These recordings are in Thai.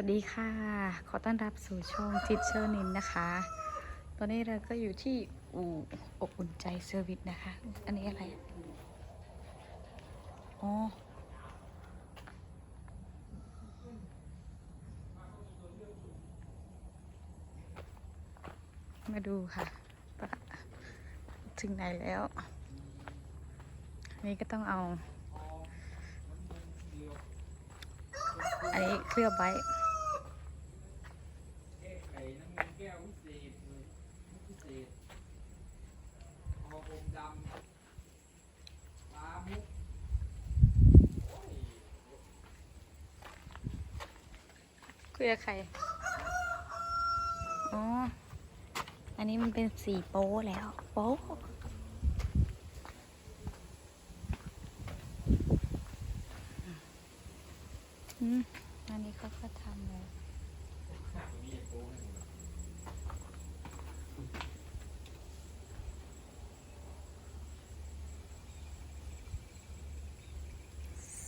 วัสดีค่ะ ขอต้อนรับสู่ช่องทิชเชอร์นินนะคะ ตอนนี้เราก็อยู่ที่อู่อบอุ่นใจเซอร์วิสนะคะ อันนี้อะไร อ๋อ มาดูค่ะ ถึงไหนแล้ว อันนี้ก็ต้องเอา อันนี้เคลือบไว้ ไข่น้ำมันแก้ววิเศษเลยวิเศษพออมดำปลามุกโอ้ย คุยกับใคร อ๋อ อันนี้มันเป็นสีโป๊แล้ว โป๊อันนี้เขาก็ทำเลยหนักกว่านี้ยังโป้ให้หมด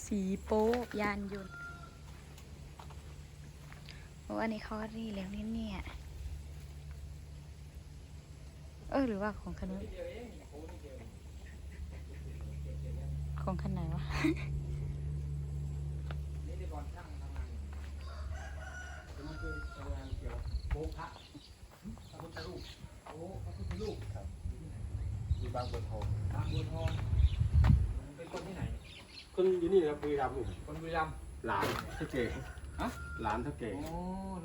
สีโป๊ยานยนต์ โอ้อันนี้เขารีแล้วนี่เนี่ย เออหรือว่าของคันนู้นนิดเดียวเองโป้นิดเดียวเองของคันไหนวะนี่ได้บอลช่างทำงานอยู่จะมาช่วยทำงานเกี่ยวกับโป๊พระพระพุทธรูปโอ้พระพุทธรูปครับอยู่บางบัวทองบางบัวทองเป็นคนที่ไหน คนอยู่นี่นะครับบุรีรัมย์นี่คนบุรีรัมย์หลานเท่าเก่ง ฮะ หลานเท่าเก่งโอ้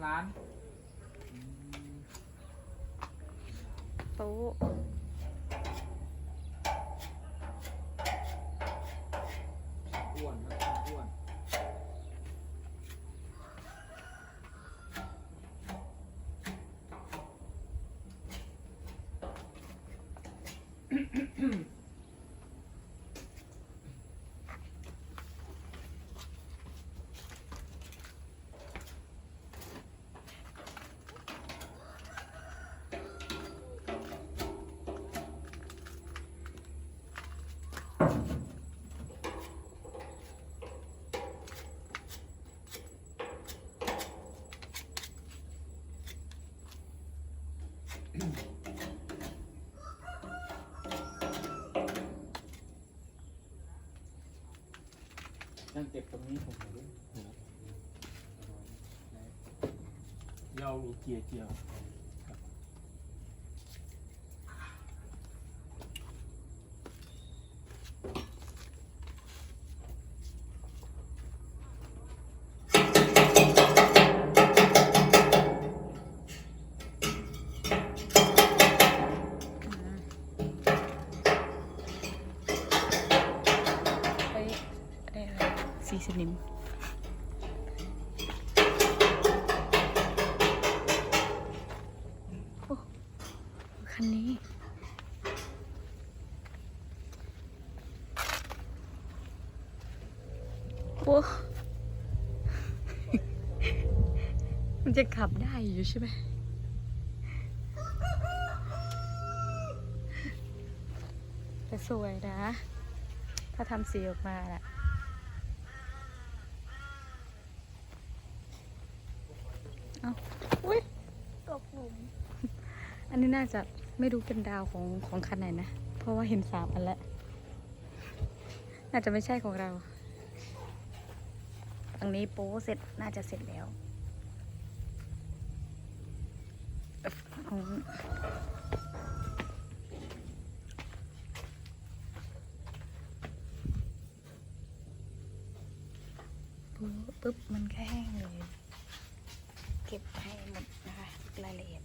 ร้านอืมโป๊ะ นั่งเก็บตรงนี้ผมเลยเรามีเกียร์เกียร์ โอ้มันจะขับได้อยู่ใช่ไหมแต่สวยนะ ถ้าทำสีออกมาน่ะเอาอุ้ยตกหลุม อันนี้น่าจะไม่รู้เป็นดาวของของคันไหนนะ เพราะว่าเห็นสามอันแล้ว น่าจะไม่ใช่ของเรา อันนี้โป๊เสร็จน่าจะเสร็จแล้วปุ๊บมันก็แห้งเลย เก็บให้หมดนะคะรายละเอียด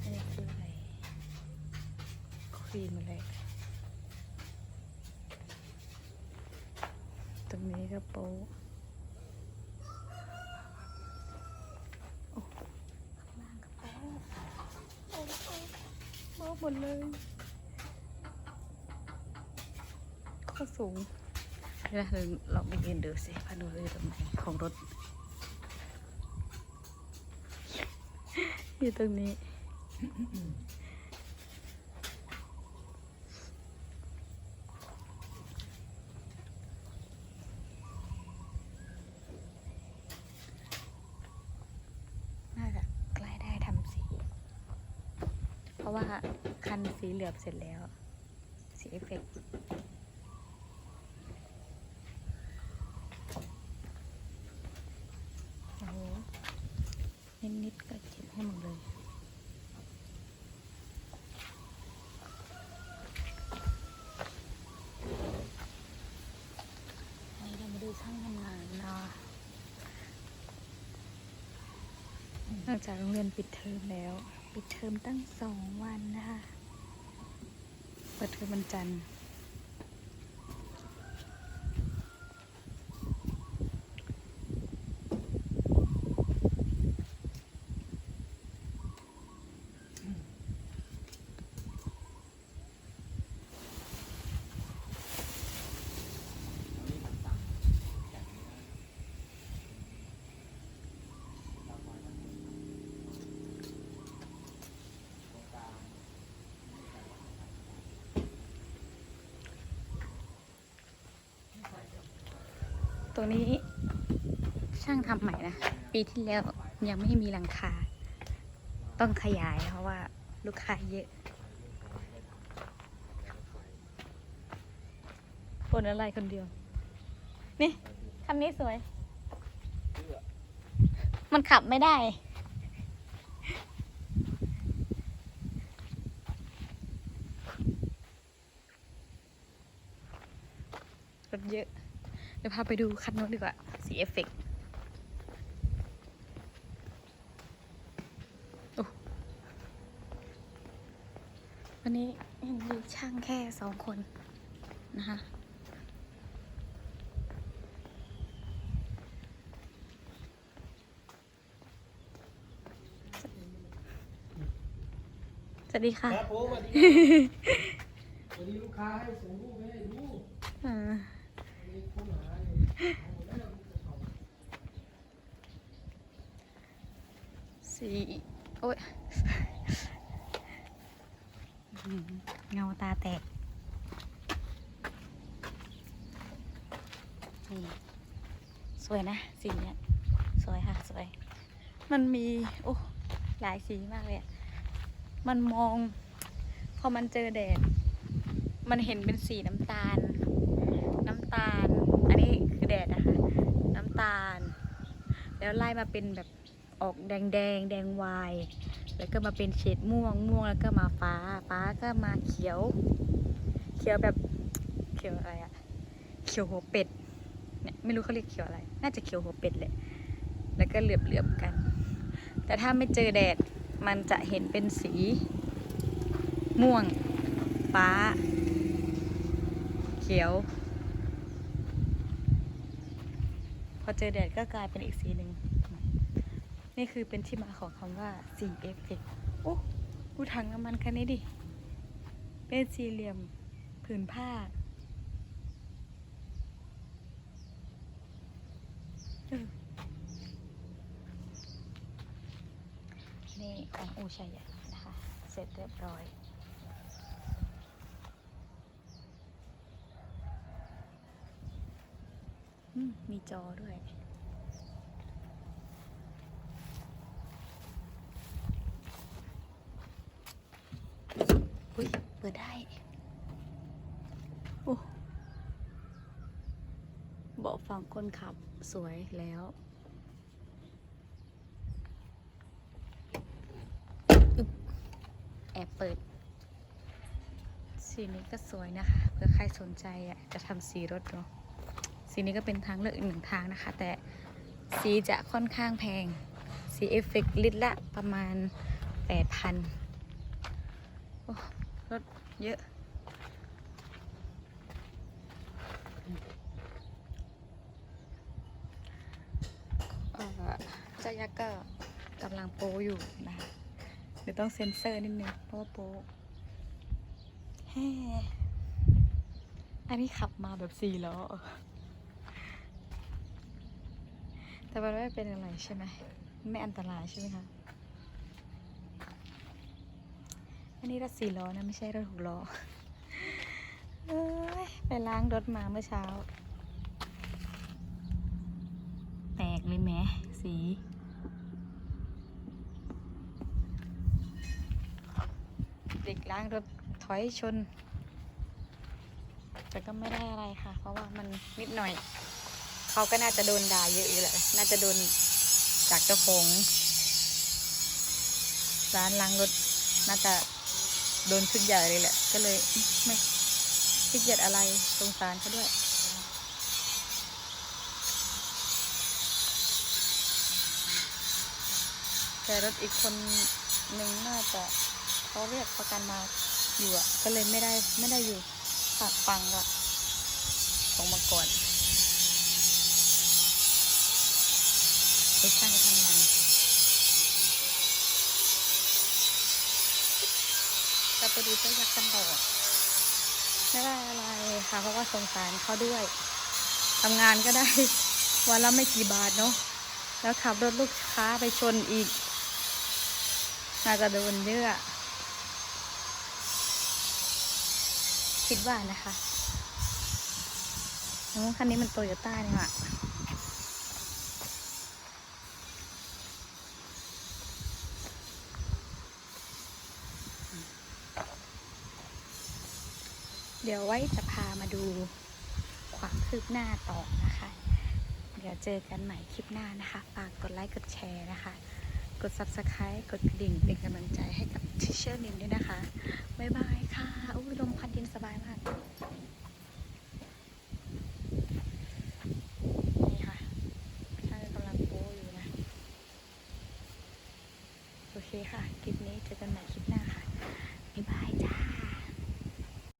อันนี้คืออะไรครีมอะไร รงนี้ก็โป๊ะหมดเลยก็สูงเดี๋ยวเราไปยืนดูสิพาดูอยู่ตรงไหนของรถ อยู่ตรงนี้ อ ว่าคันสี เหลือบเสร็จแล้ว สีเอฟเฟกต์โอ้โหนิดๆก็เก็บให้หมดเลยนี่เรามาดูช่างทำงานเนาะหลังจากโรงเรียนปิดเทอมแล้ว ปิดเทอมตั้งสองวันนะคะ เปิดเทอมวันจันทร์ ตรงนี้ช่างทำใหม่นะ ปีที่แล้วยังไม่มีหลังคา ต้องขยายเพราะว่าลูกค้าเยอะคนอะไรคนเดียว นี่คันนี้สวย มันขับไม่ได้ รถเยอะ ดี๋ยวพาไปดูคันโน้นดีกว่า สีเอฟเฟกต์โอ้วันนี้เห็นมีช่างแค่สองคนนะคะสวัสดีค่ะ ครับผมสวัสดีวันนี้ลูกค้าให้ส่งรูปให้ดูอ่า มีคนหาอยู่เอาหมดแล้วมีกระเป๋า สีโอ้ยเงาตาแตกนี่สวยนะสีเนี้ยสวยค่ะสวย มันมีโอ้หลายสีมากเลยมันมอง พอมันเจอแดด มันเห็นเป็นสีน้ำตาล น้ำตาล อันนี้คือแดดนะคะ น้ำตาล แล้วไล่มาเป็นแบบ ออกแดงแดงแดงวาย แล้วก็มาเป็นเฉดม่วงม่วงแล้วก็มาฟ้า ฟ้าก็มาเขียว เขียวแบบเขียวอะไรอะเขียวหัวเป็ดเนี่ยไม่รู้เขาเรียกเขียวอะไร น่าจะเขียวหัวเป็ดแหละแล้วก็เหลือบเหลือบกัน แต่ถ้าไม่เจอแดดมันจะเห็นเป็นสี ม่วง ฟ้า เขียว พอเจอแดดก็กลายเป็นอีกสีหนึ่ง นี่คือเป็นที่มาของคำว่าสีเอฟเฟกโอ้ดูถังน้ำมันคันนี้ดิ เป็นสี่เหลี่ยมผืนผ้าออนี่ของอูชัยะนะคะ เสร็จเรียบร้อยมีจอด้วย อุ้ย เปิดได้ โอ้ เบาะฝั่งคนขับสวยแล้ว แอบเปิด สีนี้ก็สวยนะคะ เผื่อใครสนใจอะจะทำสีรถเนาะสีนี้ก็เป็นทางเลือกอีกหนึ่งทางนะคะ แต่สีจะค่อนข้างแพง สีเอฟเฟกลิตรละประมาณ 8,000โอ้รถเยอะ เอ่อเจ้ายักษ์ก็กำลังโปรอยู่นะคะเดี๋ยวต้องเซ็นเซอร์นิดนึงเพราะว่าโปรแฮ่อันนี้ขับมาแบบสี่ล้อแต่มันไม่เป็นอะไรใช่ไหมไม่อันตรายใช่ไหมคะ อันนี้รถสี่ล้อนะ ไม่ใช่รถหกล้อเอ้ยไปล้างรถมาเมื่อเช้า แตกเลยแหมสี เด็กล้างรถถอยชน แต่ก็ไม่ได้อะไรค่ะ เพราะว่ามันนิดหน่อย เขาก็น่าจะโดนด่าเยอะอยู่แหละ น่าจะโดนจากเจ้าของร้านล้างรถน่าจะโดนชุดใหญ่เลยแหละ ก็เลยไม่ขี้เกียจอะไรสงสารเขาด้วยแต่รถอีกคนหนึ่งน่าจะ เขาเรียกประกันมาอยู่อะ ก็เลยไม่ได้ไม่ได้อยู่ฝากฟังละของมาก่อนไปช่างก็ทำงานจะไปดูเจ้ายักษ์กันต่อไม่ได้อะไรค่ะเพราะว่าสงสารเขาด้วยทำงานก็ได้วันละไม่กี่บาทเนาะแล้วขับรถลูกค้าไปชนอีก น่าจะโดนเยอะ คิดว่านะคะโอ้คันนี้มันโตโยต้านี่หว่าเดี๋ยวไว้จะพามาดูความคืบหน้าต่อนะคะ เดี๋ยวเจอกันใหม่คลิปหน้านะคะ ฝากกดไลค์ กดแชร์นะคะ กด subscribe กดกระดิ่งเป็นกำลังใจให้กับทิเชอร์นินด้วยนะคะ บ๊ายบายค่ะ อุ้ยลมพัดเย็นสบายมาก